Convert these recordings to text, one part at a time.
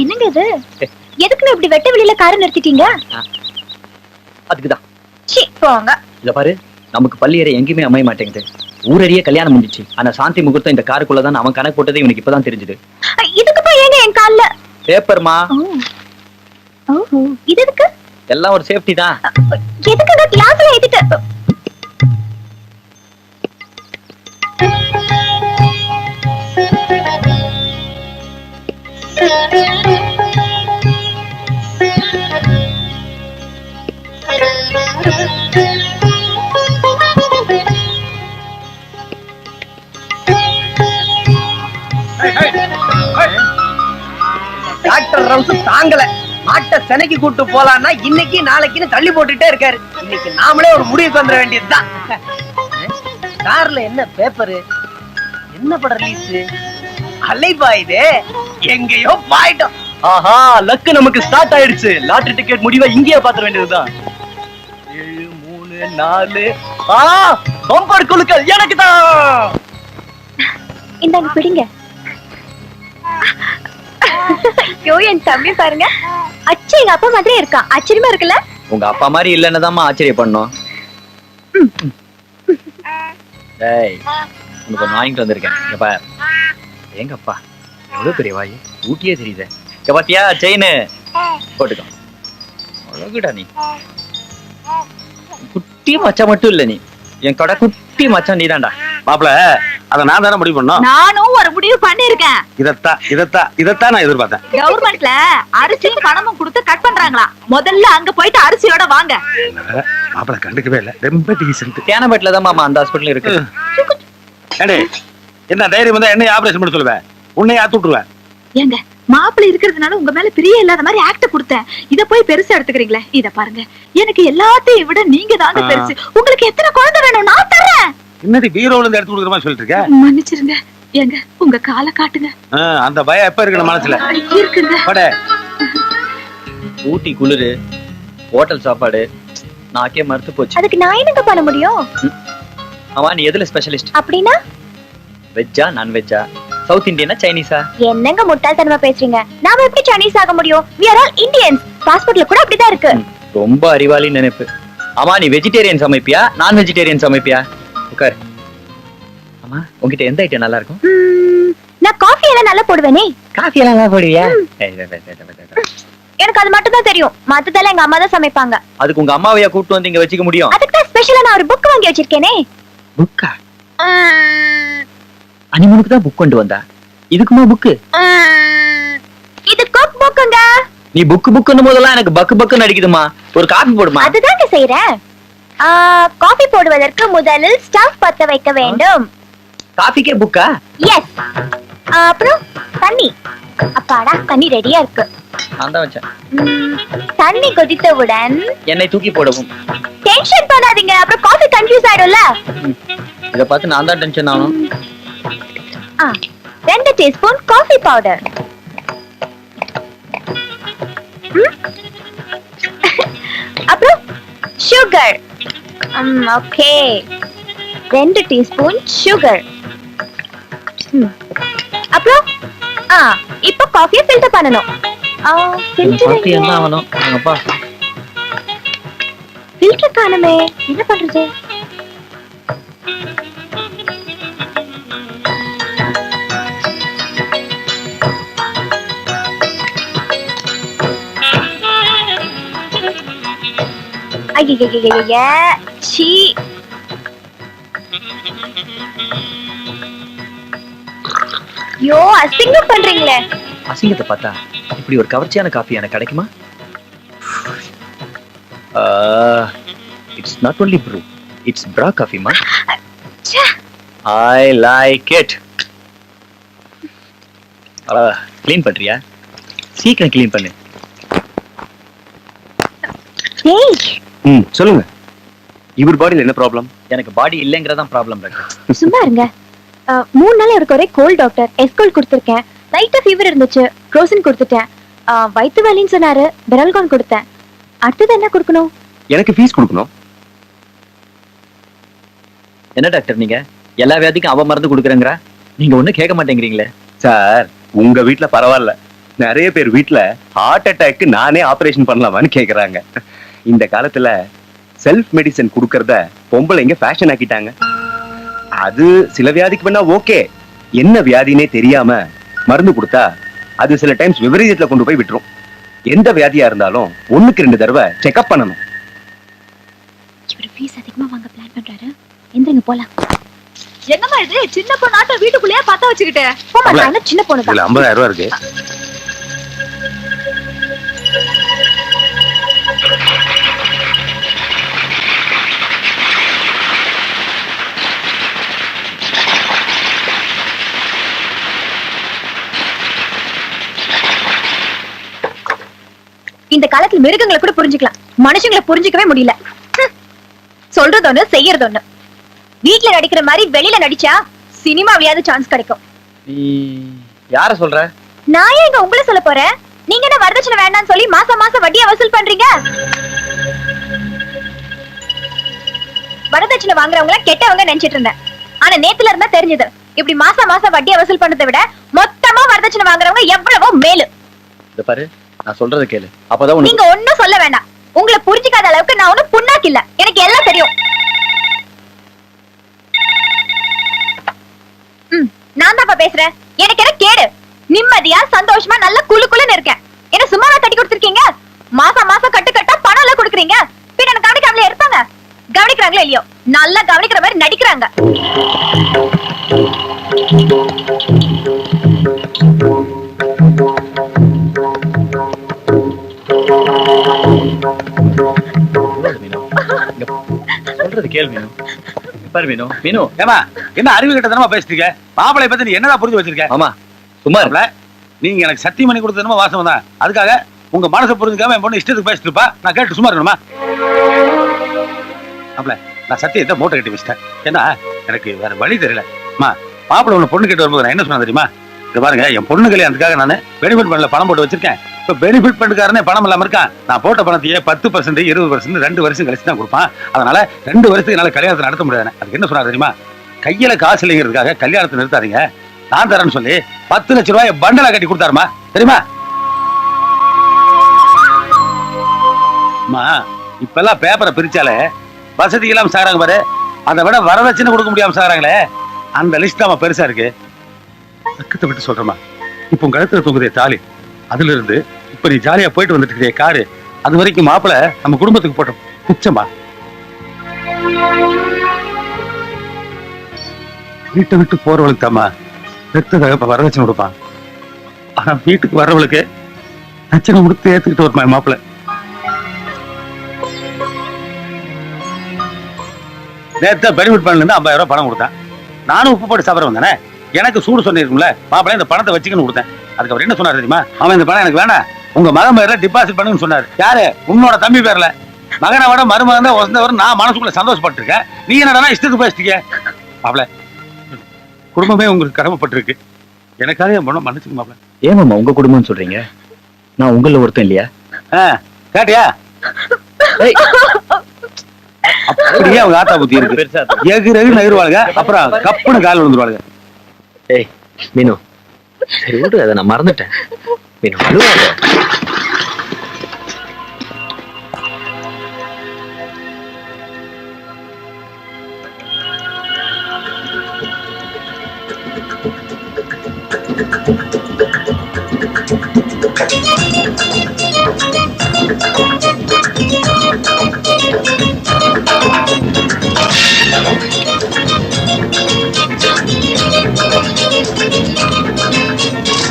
என்னங்க இது? எதுக்குன்னு இப்படி வெட்ட வெளியில காரை நிறுத்திட்டீங்க? அதுக்குதான். சீ போங்க. இத பாரு நமக்கு பள்ளியறை எங்கேயுமே அமைய மாட்டேங்குது. ஊரடியே கல்யாணம் முடிஞ்சிச்சு. ஆனா சாந்தி முகூர்த்தம் இந்த காருக்குள்ள தான் அவன் கணக்கு போட்டது இவனுக்கு இப்பதான் தெரிஞ்சது. இதுக்கு போய் ஏங்க என் கால்ல? பேப்பர்மா இது எதுக்கு? எல்லாம் ஒரு சேஃப்டி தான். எதுக்குங்க கிளாஸ்ல ஏத்திட்டு? டாக்டர் ரவுஸ் தாங்கல. மாட்டை செனைக்கு கூட்டு போலான்னா இன்னைக்கு நாளைக்குன்னு தள்ளி போட்டுட்டே இருக்காரு. இன்னைக்கு நாமளே ஒரு முடிவுக்கு வந்துட வேண்டியதுதான். கார்ல என்ன பேப்பரு என்ன படம் ரிலீஸ் அலைபா இது எங்கேயோ பாயிட்டோம். ஆஹா லக்கு நமக்கு ஸ்டார்ட் ஆயிடுச்சு. லாட்டரி டிக்கெட் முடிவை இங்கேயே பாத்திர வேண்டியதுதான். ஏழு மூணு நாலு. ஆ பம்பர் குழுக்கள் எனக்கு தான் இந்தாங்க பிடிங்க. ஐயோ என் தம்பி பாருங்க. அச்சு எங்க அப்பா மாதிரியே இருக்கான் ஆச்சரியமா இருக்குல்ல? உங்க அப்பா மாதிரி இல்லைன்னு தான் ஆச்சரியம் பண்ணோம் டேய் உனக்கு ஒன்று வாங்கிட்டு வந்திருக்கேன். எங்க அப்பா எவ்வளவு பெரிய வாய்? ஊட்டியே தெரியுதே. இங்க பாத்தியா செயின்? போட்டுக்கோ. அழகுடா நீ. குட்டி மச்சான் மட்டும் இல்ல நீ. என் கடை குட்டி மச்சான் நீதான்டா. மாப்பிள அத நான் தானே முடிவு பண்ணோம் நானும் ஒரு முடிவு பண்ணிருக்கேன் இதத்தான் இதத்தான் இதத்தான் நான் எதிர்பார்த்தேன். கவர்மெண்ட்ல அரிசியும் பணமும் கொடுத்து கட் பண்றாங்களா? முதல்ல அங்க போயிட்டு அரிசியோட வாங்க. மாப்பிள கண்டுக்கவே இல்ல. ரொம்ப டீசென்ட் தேனப்பேட்டில தான் மாமா அந்த ஹாஸ்பிட்டல் இருக்கு. ஏடே என்ன தைரியம் வந்தா என்ன ஆபரேஷன் பண்ண சொல்லுவேன் உன்னை ஆத்து விட்டுருவேன் ஏங்க மாப்பிள்ளை இருக்கிறதுனால உங்க மேல பிரிய இல்லாத மாதிரி ஆக்ட கொடுத்தேன். இத போய் பெருசா எடுத்துக்கிறீங்களே? இத பாருங்க. எனக்கு எல்லாத்தையும் விட நீங்க தாங்க. பெருசு. உங்களுக்கு எத்தனை குழந்தை வேணும்? நான் தரேன் என்னடி பீரோல இருந்து எடுத்து கொடுக்குற மாதிரி சொல்லிட்டு இருக்க? மன்னிச்சிருங்க. ஏங்க உங்க காலை காட்டுங்க. அந்த பயம் எப்ப இருக்கு மனசுல? இருக்குங்க. பட. ஊட்டி குளிரு ஹோட்டல் சாப்பாடு நாக்கே மறுத்து போச்சு. அதுக்கு நான் என்னங்க பண்ண முடியும்? ஆமா நீ எதுல ஸ்பெஷலிஸ்ட் அப்படின்னா? வெஜ்ஜா நான்வெஜ்ஜா சவுத் இந்தியனா சைனீஸா என்னங்க முட்டாள்தனமா பேசுறீங்க? நாம எப்படி சைனீஸ் ஆக முடியும்? We are all இந்தியன்ஸ் பாஸ்போர்ட்ல கூட அப்படிதான் இருக்கு. ரொம்ப அறிவாளி நினைப்பு. ஆமா நீ வெஜிடேரியன் சமைப்பியா நான் வெஜிடேரியன் சமைப்பியா உட்கார். ஆமா உன்கிட்ட எந்த ஐட்டம் நல்லா இருக்கும் ம், நான் காஃபி எல்லாம் நல்லா போடுவேனே. காஃபி எல்லாம் நல்லா போடுவியா? எனக்கு அது மட்டும் தான் தெரியும். மத்ததெல்லாம் எங்க அம்மா தான் சமைப்பாங்க. அதுக்கு உங்க அம்மாவையா கூட்டு வந்து இங்க வச்சுக்க முடியும்? அதுக்கு தான் ஸ்பெஷலா நான் ஒரு புக் வாங்கி வச்சிருக்கேனே. புக்கா அனிமனுக்கு தான் புக் கொண்டு வந்தா. இதுக்குமா புக்கு இது குக் புக்குங்க நீ புக்கு புக்குன்னு போதெல்லாம் எனக்கு பக்கு பக்குன்னு அடிக்குதுமா. ஒரு காபி போடுமா? அதுதாங்க செய்றேன் ஆ, காஃபி போடுவதற்கு முதலில் ஸ்டவ் பத்த வைக்க வேண்டும். காஃபிக்கே புக்கா எஸ் அப்புறம் தண்ணி. அப்பாடா தண்ணி ரெடியா இருக்கு. நான் தான் வச்சேன். ம், தண்ணி கொதித்தவுடன் என்னை தூக்கி போடவும். டென்ஷன் பண்ணாதீங்க. அப்புறம் காஃபி கன்ஃபியூஸ் ஆயிடும்ல. இத பார்த்து நான் தான் டென்ஷன் ஆகணும். ரெண்டு டீஸ்பூன் காஃபி பவுடர் அப்புறம் சுகர் ஓகே ரெண்டு டீஸ்பூன் சுகர் அப்புறம் ஆ இப்போ காஃபியை ஃபில்டர் பண்ணணும். ஃபில்டர் காணுமே. என்ன பண்றது? ஐயய்யய்யய்ய சீ யோ அசிங்கம் பண்றீங்களே. அசிங்கத்தை பார்த்தா இப்படி ஒரு கவர்ச்சியான காஃபி எனக்கு கிடைக்குமா? It's not only Bru it's பிரா காஃபிமா. ஐ லைக் இட் க்ளீன் பண்றியா? சீக்கிரம் க்ளீன் பண்ணு. டேய் ம் சொல்லுங்க. இவர் பாடியில் என்ன ப்ராப்ளம் எனக்கு பாடி இல்லைங்கிறதான் ப்ராப்ளம் சும்மா இருங்க. அஹ், மூணு நாள் எனக்கு ஒரே கோல்ட் டாக்டர். எஸ்கோல் கொடுத்துருக்கேன். லைட்டா ஃபீவர் இருந்துச்சு. க்ரோசின் கொடுத்துட்டேன். அஹ், வயித்து வலின்னு சொன்னாரு. பெரல்கான் கொடுத்தேன். அடுத்தது என்ன கொடுக்கணும்? எனக்கு ஃபீஸ் கொடுக்கணும். என்ன டாக்டர் நீங்க? எல்லா வியாதிக்கும் அவ மருந்து கொடுக்குறேங்கிறா? நீங்க ஒண்ணும் கேட்க மாட்டேங்கிறீங்களே. சார் உங்க வீட்ல பரவாயில்ல. நிறைய பேர் வீட்ல ஹார்ட் அட்டாக்கு நானே ஆபரேஷன் பண்ணலாமான்னு கேக்குறாங்க. இந்த காலத்துல செல்ஃப் மெடிசன் கொடுக்கறத பொம்பளைங்க ஃபேஷன் ஆக்கிட்டாங்க. அது சில வியாதிக்கு வேணா ஓகே என்ன வியாதினே தெரியாம மருந்து கொடுத்தா அது சில டைம்ஸ் விபரீதத்துல கொண்டு போய் விட்டுரும். எந்த வியாதியா இருந்தாலும் ஒண்ணுக்கு ரெண்டு தடவை செக்அப் பண்ணணும். இவர் ஃபீஸ் அதிகமா வாங்க பிளான் பண்றாரு. எந்திரங்க போலாம். என்னம்மா இது? சின்ன பொண்ணாட்ட வீட்டுக்குள்ளேயே பத்த வச்சுக்கிட்டு. போமா சின்ன பொண்ணு இதுல ஐம்பதாயிரம் ரூபாய் இருக்கு. இந்த காலத்துல மிருகங்களை கூட புரிஞ்சுக்கலாம். மனுஷங்களை புரிஞ்சுக்கவே முடியல. சொல்றது ஒண்ணு செய்யறது ஒண்ணு. வீட்ல நடிக்கிற மாதிரி வெளியில நடிச்சா சினிமாவியாவது சான்ஸ் கிடைக்கும். யார சொல்ற? நான் ஏன் உங்களை சொல்ல போறேன்? நீங்க என்ன வரதட்சணை வேண்டாம்னு சொல்லி மாசம் மாசம் வட்டியா வசூல் பண்றீங்க? வரதட்சணை வாங்குறவங்கள கெட்டவங்க நினைச்சிட்டு இருந்தேன். ஆனா நேத்துல இருந்தா தெரிஞ்சது. இப்படி மாசம் மாசம் வட்டியா வசூல் பண்ணதை விட மொத்தமா வரதட்சணை வாங்குறவங்க எவ்வளவோ மேலு. பாரு. நான் சொல்றத கேளு. அப்பதான் நீங்க ஒண்ணும் சொல்ல வேண்டாம். உங்களை புரிஞ்சுக்காத அளவுக்கு நான் ஒண்ணும் புண்ணாக்கு இல்ல. எனக்கு எல்லாம் தெரியும். நான் தான்ப்பா பேசுறேன். எனக்கு என்ன கேடு? நிம்மதியா சந்தோஷமா நல்ல குளு குளுன்னு இருக்கேன். என்ன சும்மா கட்டி கொடுத்துருக்கீங்க? மாசம் மாசம் கட்டு கட்டா பணம் எல்லாம் கொடுக்குறீங்க. பின் என்ன கவனிக்காமலே இருப்பாங்க? கவனிக்கிறாங்களோ இல்லையோ? நல்லா கவனிக்கிற மாதிரி நடிக்கிறாங்க. கேளு மீனு பாரு மீனு மீனு ஏமா என்ன அறிவு கட்டத்தனமா பேசிட்டு மாப்பிளை பத்தி நீ என்னடா புரிஞ்சு வச்சிருக்க? ஆமா சும்மா இரு. மாப்பிள, நீங்க எனக்கு சத்தியம் பண்ணி கொடுத்ததுமா வாசம் தான். அதுக்காக உங்க மனசை புரிஞ்சுக்காம என் பொண்ணு இஷ்டத்துக்கு பேசிட்டு இருப்பா. நான் கேட்டு சும்மா இருக்கணுமா? மாப்பிள நான் சத்தியத்தை மூட்டை கட்டி வச்சிட்டேன். ஏன்னா எனக்கு வேற வழி தெரியல. அம்மா மாப்பிள உள்ள பொண்ணு கேட்டு வரும்போது நான் என்ன சொன்னேன் தெரியுமா? இது பாருங்க என் பொண்ணு கல்யாணத்துக்காக நான் பெனிஃபிட் பண்ணல பணம் போட்டு வச்சிருக்கேன். இப்ப பெனிஃபிட் பண்ணுக்காரனே பணம் இல்லாம இருக்கான். நான் போட்ட பணத்தையே பத்து பர்சன்ட் இருபது பர்சன்ட் ரெண்டு வருஷம் கழிச்சு தான் கொடுப்பான். அதனால ரெண்டு வருஷத்துக்கு என்னால கல்யாணத்தை நடத்த முடியாது அதுக்கு என்ன சொன்னார் தெரியுமா? கையில காசு இல்லைங்கிறதுக்காக கல்யாணத்தை நிறுத்தாதீங்க. நான் தரேன்னு சொல்லி பத்து லட்ச ரூபாய் பண்டலா கட்டி கொடுத்தாருமா? தெரியுமா? அம்மா இப்பெல்லாம் பேப்பரை பிரிச்சாலே வசதி இல்லாம சாகுறாங்க பாரு. அதை விட வரதட்சணை கொடுக்க முடியாம சாகுறாங்களே அந்த லிஸ்ட் தான் பெருசா இருக்கு. பக்கத்தை விட்டு சொல்றமா இப்போ உங்க கழுத்துல தூங்குதே தாலி. அதுல இருந்து இப்ப நீ ஜாலியா போயிட்டு வந்துட்டு இருக்கிற காரு. அது வரைக்கும் மாப்பிள நம்ம குடும்பத்துக்கு போட்டோம். பிச்சம்மா வீட்டை விட்டு போறவளுக்கு தாமா பெத்த தகப்ப வரதட்சணை கொடுப்பான். ஆனா வீட்டுக்கு வர்றவளுக்கு தட்சணை கொடுத்து ஏத்துக்கிட்டு வருமா மாப்பிள்ள நேத்த பெனிஃபிட் பண்ணல இருந்து ஐம்பதாயிரம் ரூபாய் பணம் கொடுத்தேன். நானும் உப்பு போட்டு சாப்பிட வந்தேனே. எனக்கு சூடு சொல்லிருக்கும்ல மாப்பிள்ளை இந்த பணத்தை வச்சுக்கன்னு கொடுத்தேன். அதுக்கு அவர் என்ன சொன்னார் தெரியுமா? அவன் இந்த பணம் எனக்கு வேணாம். உங்க மகன் பேர்ல டிபாசிட் பண்ணுன்னு சொன்னாரு. யாரு? உன்னோட தம்பி பேர்ல. மகனை விட மருமகன் தான் வசந்தவர் நான் மனசுக்குள்ள சந்தோஷப்பட்டிருக்கேன். நீ என்னடா இஷ்டத்துக்கு பேசிட்டீங்க மாப்பிள குடும்பமே உங்களுக்கு கடமைப்பட்டிருக்கு. எனக்காக என் பொண்ணை மன்னிச்சுக்க மாப்பிள. ஏன் மாமா உங்க குடும்பம்னு சொல்றீங்க? நான் உங்கள ஒருத்தன் இல்லையா? கேட்டியா? அப்படியே அவங்க ஆத்தா புத்தி இருக்கு. பெருசா இருக்கு. எகு எகு நகருவாளுங்க. அப்புறம் கப்புன்னு கால் விழுந்துருவாளுங்க. ஏய் மீனு சரி விடு அதை நான்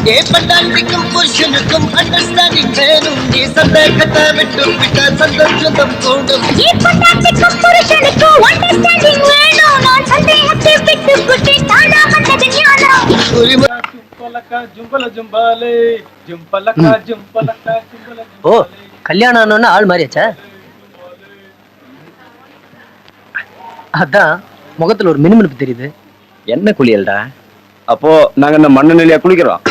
மறந்துட்டேன் மீனு அழுவாத. ஏ பண்டாட்டிக்கும் புருஷனுக்கும் அண்டர்ஸ்டாண்டிங் வேணும் நீ சந்தேகத்தை விட்டு விட்ட சந்தோஷம் கூடும் ஏ பொண்டாட்டிக்கும் புருஷனுக்கும் அண்டர்ஸ்டாண்டிங் வேணும். நான் சந்தேகத்தை விட்டு விட்டு தானா வந்தது ஞானம். ஓ கல்யாணம் ஆனோன்னு ஆள் மாறியாச்சா? அதான் முகத்துல ஒரு மினுமினுப்பு தெரியுது. என்ன குளியல்டா? அப்போ நாங்க இந்த மண்ணு நிலையா குளிக்கிறோம்?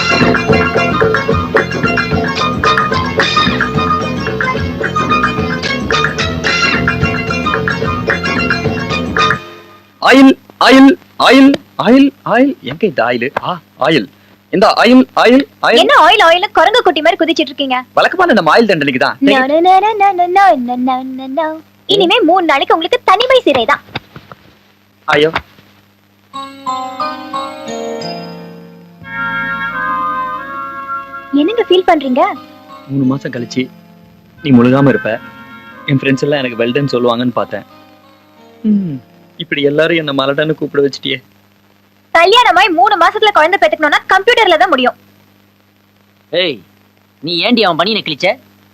Oil oil oil oil oil. எங்க இந்த ஆயில்? ஆ ஆயில். இந்த ஆயில் ஆயில் ஆயில். என்ன ஆயில் ஆயில் குரங்கு குட்டி மாதிரி குதிச்சிட்டு இருக்கீங்க? வழக்கமான நம்ம ஆயில் தண்டனைக்கு தான். இனிமே மூணு நாளைக்கு உங்களுக்கு தனிமை சிறை தான். ஐயோ. என்னங்க ஃபீல் பண்றீங்க? மூணு மாசம் கழிச்சு நீ முழுகாம இருப்ப. என் ஃப்ரெண்ட்ஸ் எல்லாம் எனக்கு வெல்டன் சொல்லுவாங்கன்னு பார்த்தேன். ம், இப்படி எல்லாரும் என்ன மலடான்னு கூப்பிட வச்சிட்டியே. கல்யாணமாய் மூணு மாசத்துல குழந்தை பெத்துக்கணும்னா கம்ப்யூட்டர்ல தான் முடியும். ஏய் நீ ஏண்டி அவன் பண்ணின கிழிச்ச?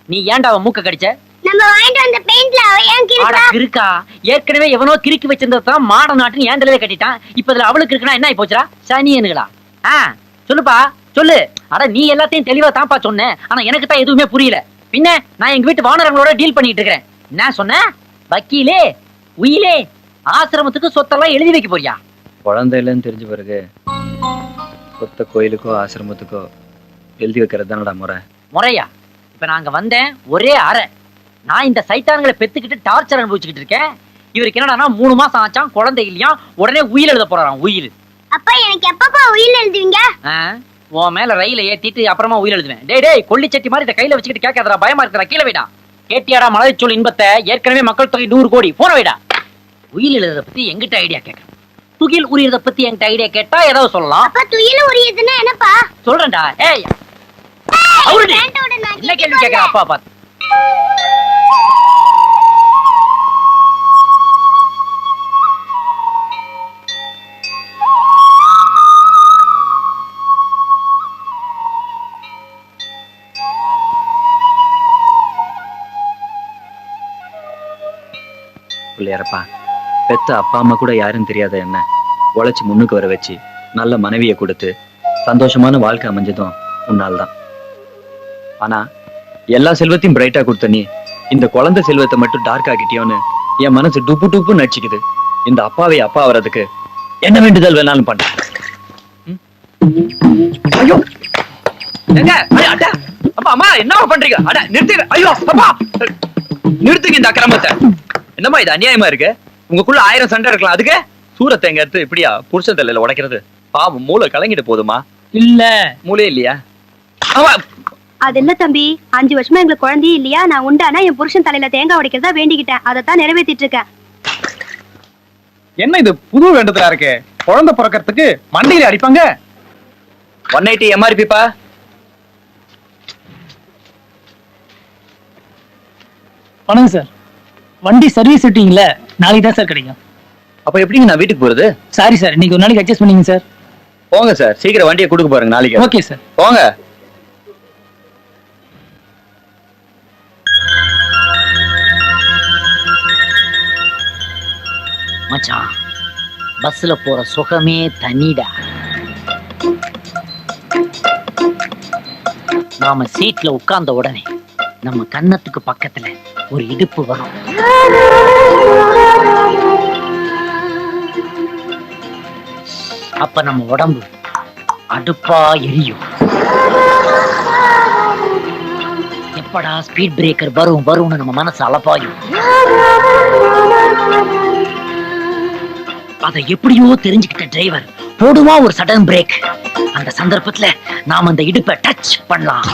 நீ ஏன்டா அவன் மூக்க கடிச்ச? நம்ம வாங்கிட்டு வந்த பெயிண்ட்ல அவ ஏன் ஆடா கிறுக்கா. ஏற்கனவே எவனோ கிறுக்கி வச்சிருந்ததான் மாட நாட்டுன்னு ஏன் தலையில கட்டிட்டான். இப்ப இதுல அவளுக்கு இருக்குன்னா என்ன ஆயி போச்சுடா? சனியனுங்களா ஆ சொல்லுப்பா சொல்லு. அட நீ எல்லாத்தையும் தெளிவா தான்ப்பா சொன்ன. ஆனா எனக்கு தான் எதுவுமே புரியல. பின்ன நான் எங்க வீட்டு வானரங்களோட டீல் பண்ணிட்டு இருக்கிறேன். என்ன சொன்ன? வக்கீலே உயிலே ஆசிரமத்துக்கு சொத்தெல்லாம் எழுதி வைக்க போறியா? குழந்தை இல்லைன்னு தெரிஞ்ச பிறகு கொத்த கோயிலுக்கோ ஆசிரமத்துக்கோ எழுதி வைக்கிறது தானடா முறை. முறையா? இப்ப நாங்க வந்தேன் ஒரே அறை. நான் இந்த சைத்தான்களை பெத்துக்கிட்டு டார்ச்சர் அனுபவிச்சுக்கிட்டு இருக்கேன். இவருக்கு என்னடான்னா மூணு மாசம் ஆச்சான் குழந்தை இல்லையா உடனே உயில் எழுத போறாராம் உயில். அப்பா எனக்கு எப்பப்பா உயிர் எழுதுவீங்க? ஆ? உன் மேல ரயில ஏத்திட்டு அப்புறமா உயில் எழுதுவேன். டேய் டேய் கொல்லிச்சட்டி மாதிரி இதை கையில வச்சுக்கிட்டு கேட்காதடா பயமா இருக்குடா கீழே வைடா. கேட்டியாடா மலை சொல் இன்பத்தை? ஏற்கனவே மக்கள் தொகை நூறு கோடி. போன வைடா. உயில் எழுதுறத பத்தி எங்கிட்ட ஐடியா கேட்கறேன் துகில் உரியறத பத்தி என்கிட்ட ஐடியா கேட்டா ஏதாவது சொல்லலாம். அப்பா துயில உரியதுன்னா என்னப்பா? சொல்றேன்டா ஏய். அவருடி. என்ன கேள்வி கேட்கற அப்பா பார்த்து? பெத்த அப்பா அம்மா கூட யாரும் தெரியாத என்ன? உழைச்சி முன்னுக்கு வர வச்சு நல்ல மனைவியை கொடுத்து சந்தோஷமான வாழ்க்கை அமைஞ்சதும் உன்னால் தான் ஆனா எல்லா செல்வத்தையும் பிரைட்டா கொடுத்த நீ இந்த குழந்தை செல்வத்தை மட்டும் டார்க் ஆக்கிட்டியோன்னு என் மனசு டுப்பு டுப்பு நடிச்சுக்குது. இந்த அப்பாவை அப்பா வர்றதுக்கு என்ன வேண்டுதல் வேணாலும் பண்ண. ஐயோ! எங்க? அப்பா அம்மா என்ன பண்றீங்க? அட நிறுத்துங்க. ஐயோ அப்பா! நிறுத்துங்க இந்த அக்கிரமத்தை. என்னம்மா இது அநியாயமா இருக்கு? உங்களுக்குள்ள ஆயிரம் சண்டை இருக்கலாம். அதுக்கு? சூரத்தை எங்க எடுத்து இப்படியா? புருஷன் தலையில உடைக்கிறது. பாவம் மூளை கலங்கிட்டு போதுமா? இல்ல. மூளை இல்லையா? அது இல்ல தம்பி? அஞ்சு வருஷமா எங்களுக்கு குழந்தையே இல்லையா? நான் உண்டானா என் புருஷன் தலையில தேங்காய் உடைக்கிறதா வேண்டிக்கிட்டேன். அதைத்தான் நிறைவேத்திட்டு இருக்கேன் என்ன இது? புது வேண்டுதலா இருக்கு? குழந்தை பிறக்கிறதுக்கு மண்டையில அடிப்பாங்க? ஒன் எயிட்டி எம்ஆர்பிப்பா வணக்கம் சார். வண்டி சர்வீஸ் விட்டீங்களே நாளைக்கு தான் சார் கிடைக்கும். அப்ப எப்படிங்க நான் வீட்டுக்கு போறது? சாரி சார் இன்னைக்கு ஒரு நாளைக்கு அட்ஜஸ்ட் பண்ணீங்க சார் போங்க சார் சீக்கிரம் வண்டியை கொடுக்க பாருங்க நாளைக்கு. ஓகே சார் போங்க. மச்சான் பஸ்ல போற சுகமே தனிடா. நாம சீட்ல உட்கார்ந்த உடனே நம்ம கன்னத்துக்கு பக்கத்துல ஒரு இடுப்பு வரும். அப்ப நம்ம உடம்பு அடுப்பா எரியும். எப்படா ஸ்பீட் பிரேக்கர் வரும் வரும்னு நம்ம மனசு அலப்பாயும். அதை எப்படியோ தெரிஞ்சுக்கிட்ட டிரைவர் போடுவா ஒரு சடன் பிரேக் அந்த சந்தர்ப்பத்துல நாம அந்த இடுப்பை டச் பண்ணலாம்.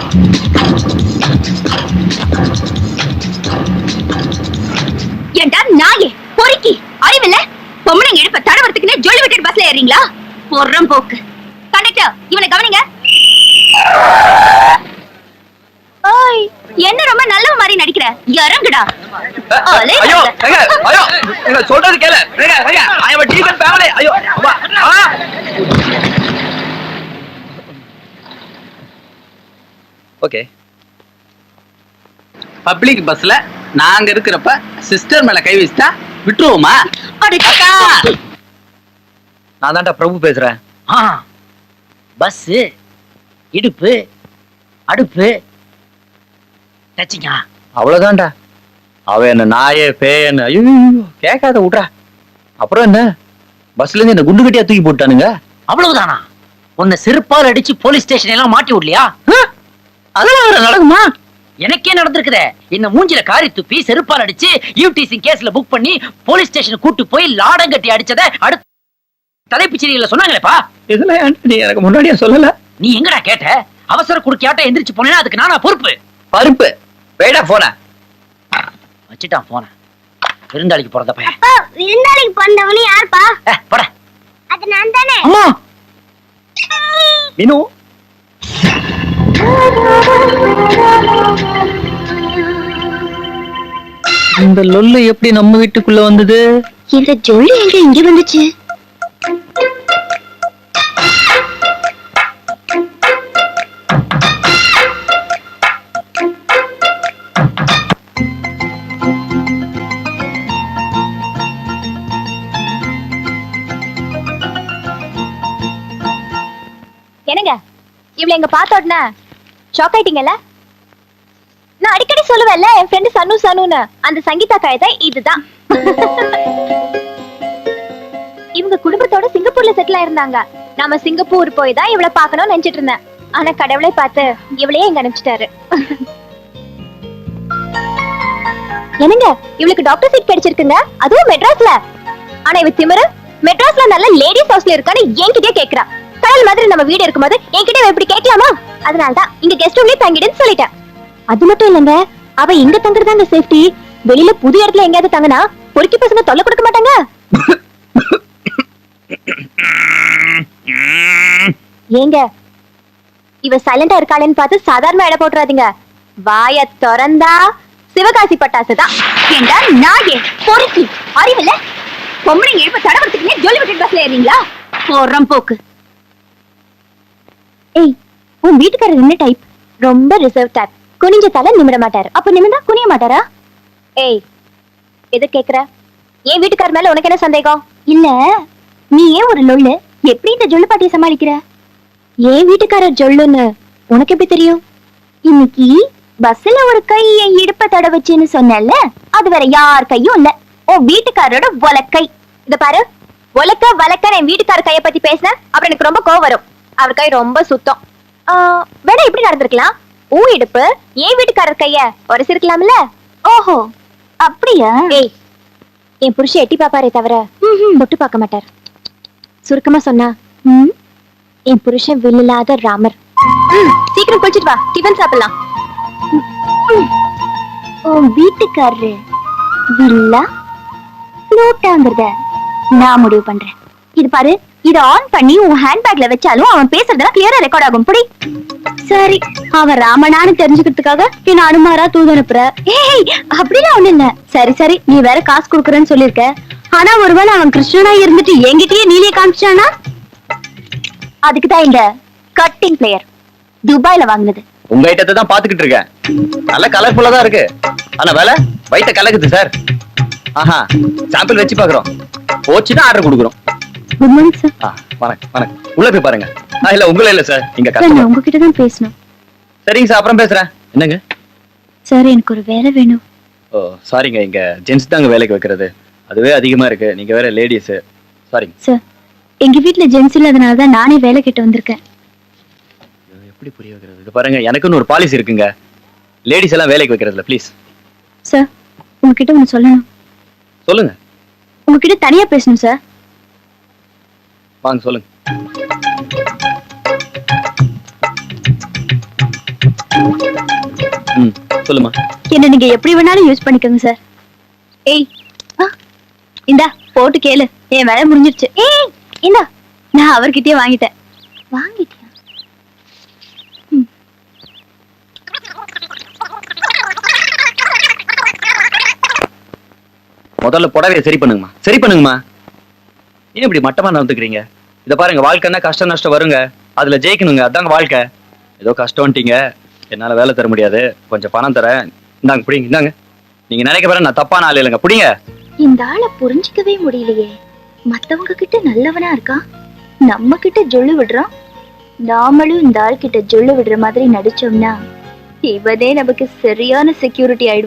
ஏண்டா நாயே? பொறுக்கி. அறிவில்ல? பொம்பளைங்க இடுப்ப தடவறதுக்குன்னு ஜொல்லி விட்டு பஸ்ல ஏறீங்களா பொறம் போக்கு. கண்டக்டர் இவனை கவனிங்க. ஓய் என்ன ரொம்ப நல்லவ மாதிரி நடிக்கிற? இறங்குடா. ஐயோ ஐயோ சொல்றது கேளு. ஐயோ அம்மா, ஆ. ஓகே பப்ளிக் பஸ்ல நாங்க இருக்கிறப்ப சிஸ்டர் மேல கை வச்சுட்டா விட்டுருவோமா? நான் தான்டா பிரபு பேசுறேன். ஆ. பஸ் இடுப்பு அடுப்பு. டச்சிங்கா அவ்வளவுதான்டா. அவ என்ன நாயே பேயன்னு ஐயோ கேட்காத விட்றா. அப்புறம் என்ன? பஸ்ல இருந்து என்ன குண்டு கட்டியா தூக்கி போட்டானுங்க அவ்வளவுதானா? உன்னை செருப்பால் அடிச்சு போலீஸ் ஸ்டேஷன் எல்லாம் மாட்டி விடலையா? அதெல்லாம் நடக்குமா? எனக்கே நடந்திருக்குதே. என்ன மூஞ்சில காரி துப்பி செருப்பால் அடிச்சு யூடிசி கேஸ்ல புக் பண்ணி போலீஸ் ஸ்டேஷன் கூட்டு போய் லாடம் கட்டி அடிச்சத அடுத்த தலைப்புச் செய்திகளை சொன்னாங்களேப்பா. இதெல்லாம் ஏன்டா நீ எனக்கு முன்னாடியே சொல்லல. நீ எங்கடா கேட்ட? அவசர குறுக்கியாட்ட எந்திரிச்சு போனேன்னா அதுக்கு நானா பொறுப்பு? பருப்பு. வேடா போன. வச்சுட்டான் போன. விருந்தாளிக்கு பிறந்த பையன். அப்பா விருந்தாளிக்கு பிறந்தவனு யாருப்பா? போடா. அது நான் தானே? அம்மா! மீனு? இந்த லொல்லு எப்படி நம்ம வீட்டுக்குள்ள வந்தது? இந்த ஜொல்லி எங்க இங்க வந்துச்சு? என்னங்க? இவ்வளவு எங்க பார்த்த உடனே ஷாக் ஆயிட்டீங்கல்ல? நான் அடிக்கடி சொல்லுவேன்ல என் ஃப்ரெண்ட் சனு சனுன்னு. அந்த சங்கீதா கழுதை இதுதான். இவங்க குடும்பத்தோட சிங்கப்பூர்ல செட்டில் ஆயிருந்தாங்க. நாம சிங்கப்பூர் போய் தான் இவளை பார்க்கணும்னு நினைச்சிட்டு இருந்தேன். ஆனா கடவுளை பார்த்து இவளையே எங்க அனுப்பிச்சிட்டாரு. என்னங்க இவளுக்கு டாக்டர் சீட் கிடைச்சிருக்குங்க அதுவும் மெட்ராஸ்ல. ஆனா இவ திமிரு மெட்ராஸ்ல நல்ல லேடிஸ் ஹவுஸ்ல இருக்கான்னு என்கிட்டயே கேக்குறா. கடல் மாதிரி நம்ம வீடு இருக்கும்போது என்கிட்ட எப்படி இப்படி கேட்கலாமா? அதனாலதான் இங்க கெஸ்ட் ரூம்லயே தங்கிடுன்னு சொல்லிட்டேன். அது மட்டும் இல்லங்க. அவ எங்க தங்குறதாங்க சேஃப்டி வெளியில புது இடத்துல எங்கயாவது தங்கினா பொறுக்கி பசங்க தொல்லை கொடுக்க மாட்டாங்க? ஏங்க இவ சைலண்டா இருக்காளேன்னு பார்த்து சாதாரண இட போட்டுறாதீங்க. வாய திறந்தா சிவகாசி பட்டாசு தான். ஏண்டா நாயே பொறுக்கி அறிவில்ல? பொம்பளைங்க எழுப்ப தடவரத்துக்கு ஜொலி விட்டு பஸ்ல ஏறீங்களா போறோம் போக்கு. ஏய் உன் வீட்டுக்காரர் என்ன டைப் ரொம்ப ரிசர்வ் டைப் குனிஞ்ச தலை நிமிட மாட்டாரு அப்ப நிமிந்தா குனிய மாட்டாரா ஏய் எது கேக்குற? என் வீட்டுக்காரர் மேல உனக்கு என்ன சந்தேகம்? இல்ல நீ ஏன் ஒரு லொள்ளு எப்படி இந்த ஜொல்லு பாட்டியை சமாளிக்கிற? என் வீட்டுக்காரர் ஜொல்லுன்னு உனக்கு எப்படி தெரியும்? இன்னைக்கு பஸ்ல ஒரு கை என் இடுப்ப தட வச்சுன்னு சொன்னேன்ல அது வேற யார் கையும் இல்ல. உன் வீட்டுக்காரரோட வலக்கை. இத பாரு. ஒலக்க வலக்க என் வீட்டுக்கார கைய பத்தி பேசினேன் அப்புறம் எனக்கு ரொம்ப கோவம் வரும். அவர் கை ரொம்ப சுத்தம். வேணா எப்படி நடந்திருக்கலாம். உன் இடுப்பு என் வீட்டுக்காரர் கைய உரசிருக்கலாம்ல ஓஹோ அப்படியா? ஏய் என் புருஷன் எட்டி பாப்பாரே தவிர தொட்டு பார்க்க மாட்டார். சுருக்கமா சொன்னா என் புருஷன் வில்லாத ராமர். சீக்கிரம் குளிச்சிட்டு வா டிஃபன் சாப்பிடலாம். உன் வீட்டுக்காரரு வில்லா? நோட்டாங்கிறத நான் முடிவு பண்றேன். இது பாரு இத ஆன் பண்ணி உன் ஹேண்ட்பேக்ல வச்சாலும் அவன் பேசுறதெல்லாம் கிளியரா ரெக்கார்ட் ஆகும். புடி. சரி அவன் ராமனான்னு தெரிஞ்சுக்கிறதுக்காக என்ன அனுமாரா தூது அனுப்புற. ஏய் அப்படிலாம் ஒண்ணு இல்ல. சரி சரி நீ வேற காசு கொடுக்குறேன்னு சொல்லிருக்க ஆனா ஒருவேளை அவன் கிருஷ்ணனா இருந்துட்டு என்கிட்டயே நீலே காமிச்சானா? அதுக்கு தான் இந்த கட்டிங் பிளேயர் துபாய்ல வாங்குனது. உங்க ஐட்டத்தை தான் பாத்துக்கிட்டு இருக்கேன். நல்ல கலர்ஃபுல்லா தான் இருக்கு. ஆனா வேலை வயிற்ற கலக்குது சார் ஆஹா சாம்பிள் வச்சு பாக்குறோம் போச்சுன்னா ஆர்டர் கொடுக்குறோம். குட் மார்னிங் சார் ஆ, வணக்கம் வணக்கம். உள்ள போய் பாருங்க. இல்ல உங்கள இல்ல சார் இங்க நான் உங்ககிட்ட தான் பேசணும். சரிங்க சார் அப்புறம் பேசுறேன். என்னங்க? சார் எனக்கு ஒரு வேலை வேணும். ஓ சாரிங்க இங்க ஜென்ஸ் தாங்க வேலைக்கு வைக்கிறது. அதுவே அதிகமா இருக்கு. நீங்க வேற லேடிஸ் சாரிங்க சார் எங்க வீட்ல ஜென்ஸ் இல்லாதனால தான் நானே வேலை கேட்டு வந்திருக்கேன். எப்படி புரிய வைக்கிறது? இது பாருங்க எனக்குன்னு ஒரு பாலிசி இருக்குங்க. லேடிஸ் எல்லாம் வேலைக்கு வைக்கிறதுல ப்ளீஸ் சார் உங்ககிட்ட ஒண்ணு சொல்லணும். சொல்லுங்க. உங்ககிட்ட தனியா பேசணும் சார் வாங்க சொல்லுங்க. ம் சொல்லுமா என்ன நீங்க எப்படி வேணாலும் யூஸ் பண்ணிக்கோங்க சார் ஏய். இந்தா போட்டு கேளு. என் வேலை முடிஞ்சிருச்சு. ஏய் இந்தா நான் அவர்கிட்டயே வாங்கிட்டேன். வாங்கிட்டியா. முதல்ல புடவைய சரி பண்ணுங்கம்மா. சரி பண்ணுங்கம்மா. ஏன் இப்படி மட்டமா நடந்துக்கிறீங்க? இதை பாருங்க வாழ்க்கைன்னா கஷ்டம் நஷ்டம் வருங்க. அதுல ஜெயிக்கணுங்க. அதாங்க வாழ்க்கை. ஏதோ கஷ்டம்ட்டீங்க. என்னால வேலை தர முடியாது. கொஞ்சம் பணம் தரேன். இந்தாங்க பிடிங்க இந்தாங்க. நீங்க நினைக்க பாரு நான் தப்பான ஆள் இல்லைங்க. பிடிங்க. இந்த ஆளை புரிஞ்சிக்கவே முடியலையே. மத்தவங்க கிட்ட நல்லவனா இருக்கான்? நம்ம கிட்ட ஜொல்லு விடுறான்? நாமளும் இந்த ஆள் கிட்ட ஜொல்லு விடுற மாதிரி நடிச்சோம்னா இவனே நமக்கு சரியான செக்யூரிட்டி ஆயிடுவான்.